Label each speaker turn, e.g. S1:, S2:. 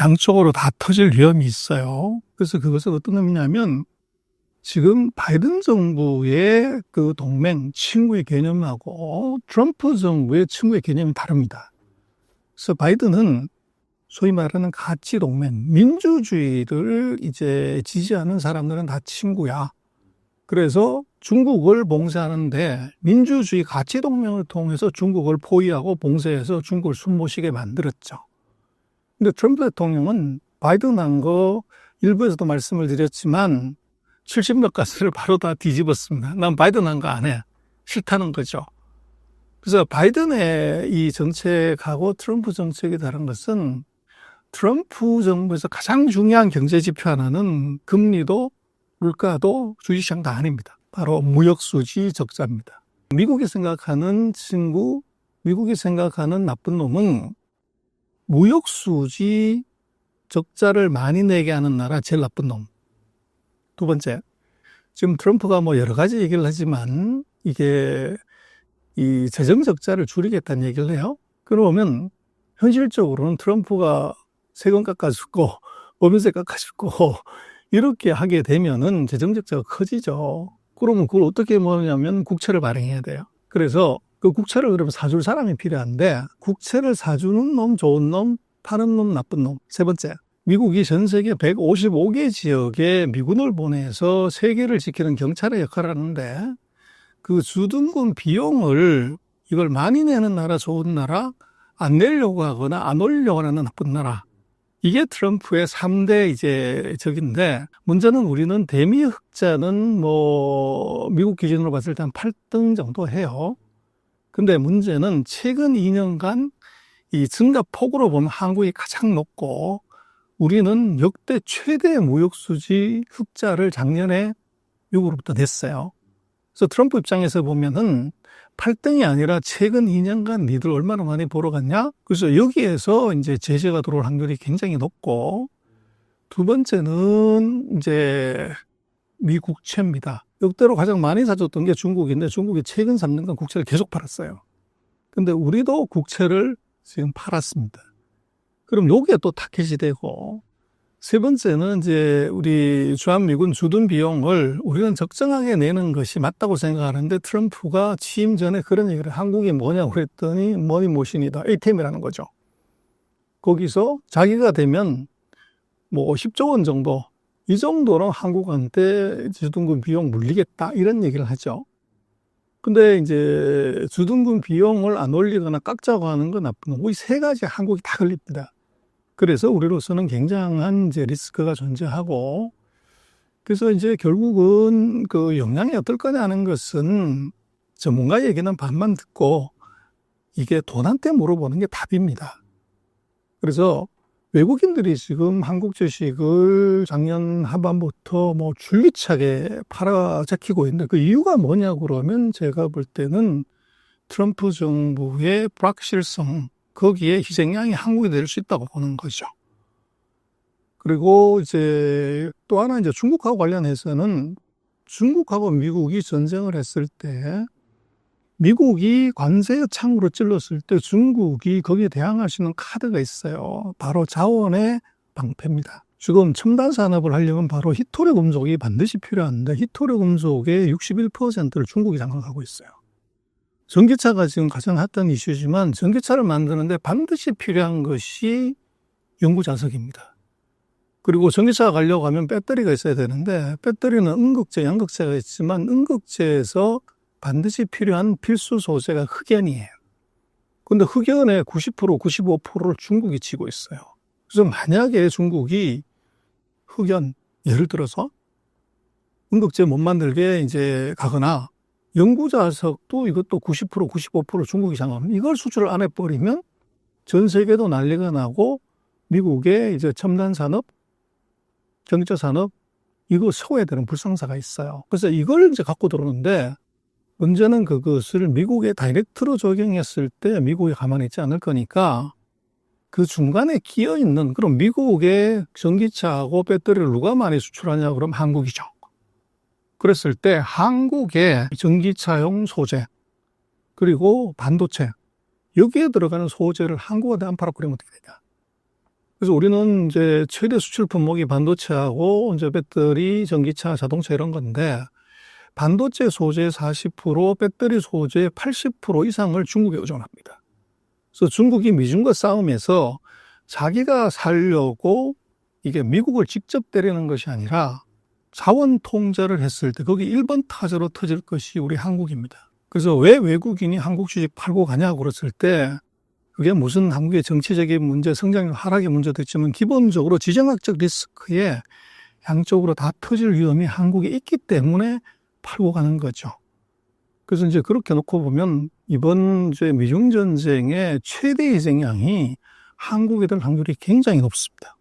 S1: 양쪽으로 다 터질 위험이 있어요. 그래서 그것은 어떤 의미냐면 지금 바이든 정부의 그 동맹 친구의 개념하고 트럼프 정부의 친구의 개념이 다릅니다. 그래서 바이든은 소위 말하는 가치 동맹, 민주주의를 이제 지지하는 사람들은 다 친구야. 그래서 중국을 봉쇄하는데 민주주의 가치 동맹을 통해서 중국을 포위하고 봉쇄해서 중국을 숨 못 쉬게 만들었죠. 근데 트럼프 대통령은 바이든 한 거 일부에서도 말씀을 드렸지만 70몇 가지를 바로 다 뒤집었습니다. 난 바이든 한 거 안 해. 싫다는 거죠. 그래서 바이든의 이 정책하고 트럼프 정책이 다른 것은 트럼프 정부에서 가장 중요한 경제 지표 하나는 금리도 물가도 주식시장 다 아닙니다. 바로 무역수지 적자입니다. 미국이 생각하는 친구, 미국이 생각하는 나쁜 놈은 무역수지 적자를 많이 내게 하는 나라 제일 나쁜 놈. 두 번째, 지금 트럼프가 뭐 여러 가지 얘기를 하지만 이게 이 재정 적자를 줄이겠다는 얘기를 해요. 그러면 현실적으로는 트럼프가 세금 깎아주고 법인세 깎아주고 이렇게 하게 되면은 재정 적자가 커지죠. 그러면 그걸 어떻게 뭐냐면 국채를 발행해야 돼요. 그래서 그 국채를 그러면 사줄 사람이 필요한데 국채를 사주는 놈 좋은 놈, 파는 놈 나쁜 놈. 세 번째, 미국이 전 세계 155개 지역에 미군을 보내서 세계를 지키는 경찰의 역할을 하는데 그 주둔군 비용을 이걸 많이 내는 나라 좋은 나라 안 내려고 하거나 안 올려고 하는 나쁜 나라 이게 트럼프의 3대 이제 적인데 문제는 우리는 대미 흑자는 뭐 미국 기준으로 봤을 때 한 8등 정도 해요. 근데 문제는 최근 2년간 이 증가 폭으로 보면 한국이 가장 높고 우리는 역대 최대 무역 수지 흑자를 작년에 미국으로부터 냈어요. 그래서 트럼프 입장에서 보면은 8등이 아니라 최근 2년간 니들 얼마나 많이 보러 갔냐? 그래서 여기에서 이제 제재가 들어올 확률이 굉장히 높고 두 번째는 이제 미국채입니다. 역대로 가장 많이 사줬던 게 중국인데 중국이 최근 3년간 국채를 계속 팔았어요. 근데 우리도 국채를 지금 팔았습니다. 그럼 여기에 또 타켓이 되고 세 번째는 이제 우리 주한미군 주둔 비용을 우리는 적정하게 내는 것이 맞다고 생각하는데 트럼프가 취임 전에 그런 얘기를 한국이 뭐냐고 그랬더니 머니 모신이다. ATM이라는 거죠. 거기서 자기가 되면 뭐 10조 원 정도 이 정도는 한국한테 주둔군 비용 물리겠다 이런 얘기를 하죠. 근데 이제 주둔군 비용을 안 올리거나 깎자고 하는 건 나쁜 거고 이 세 가지 한국이 다 걸립니다. 그래서 우리로서는 굉장한 이제 리스크가 존재하고 그래서 이제 결국은 그 영향이 어떨 거냐 하는 것은 전문가 얘기는 반만 듣고 이게 돈한테 물어보는 게 답입니다. 그래서 외국인들이 지금 한국 주식을 작년 하반부터 뭐 줄기차게 팔아잡히고 있는데 그 이유가 뭐냐고 그러면 제가 볼 때는 트럼프 정부의 불확실성, 거기에 희생양이 한국이 될 수 있다고 보는 거죠. 그리고 이제 또 하나 이제 중국하고 관련해서는 중국하고 미국이 전쟁을 했을 때 미국이 관세 창으로 찔렀을 때 중국이 거기에 대항할 수 있는 카드가 있어요. 바로 자원의 방패입니다. 지금 첨단 산업을 하려면 바로 히토리 금속이 반드시 필요한데 히토리 금속의 61%를 중국이 장악하고 있어요. 전기차가 지금 가장 핫한 이슈지만 전기차를 만드는데 반드시 필요한 것이 연구 자석입니다. 그리고 전기차가 가려고 하면 배터리가 있어야 되는데 배터리는 음극재, 양극재가 있지만 음극재에서 반드시 필요한 필수 소재가 흑연이에요. 근데 흑연의 90%, 95%를 중국이 지고 있어요. 그래서 만약에 중국이 흑연, 예를 들어서 음극재 못 만들게 이제 가거나 연구자석도 이것도 90% 95% 중국이 장악합니다. 이걸 수출을 안 해버리면 전 세계도 난리가 나고 미국의 이제 첨단 산업, 경제 산업 이거 소외되는 불상사가 있어요. 그래서 이걸 이제 갖고 들어오는데 문제는 그것을 미국에 다이렉트로 적용했을 때 미국이 가만히 있지 않을 거니까 그 중간에 끼어 있는 그럼 미국의 전기차하고 배터리를 누가 많이 수출하냐 그럼 한국이죠. 그랬을 때 한국의 전기차용 소재 그리고 반도체 여기에 들어가는 소재를 한국한테 안 팔아 그러면 어떻게 되냐? 그래서 우리는 이제 최대 수출 품목이 반도체하고 이제 배터리, 전기차, 자동차 이런 건데 반도체 소재 40%, 배터리 소재 80% 이상을 중국에 의존합니다. 그래서 중국이 미중과 싸움에서 자기가 살려고 이게 미국을 직접 때리는 것이 아니라 자원 통제를 했을 때 거기 1번 타자로 터질 것이 우리 한국입니다. 그래서 왜 외국인이 한국 주식 팔고 가냐고 그랬을 때 그게 무슨 한국의 정치적인 문제, 성장률 하락의 문제도 있지만 기본적으로 지정학적 리스크에 양쪽으로 다 터질 위험이 한국에 있기 때문에 팔고 가는 거죠. 그래서 이제 그렇게 놓고 보면 이번 이제 미중 전쟁의 최대 희생양이 한국에 될 확률이 굉장히 높습니다.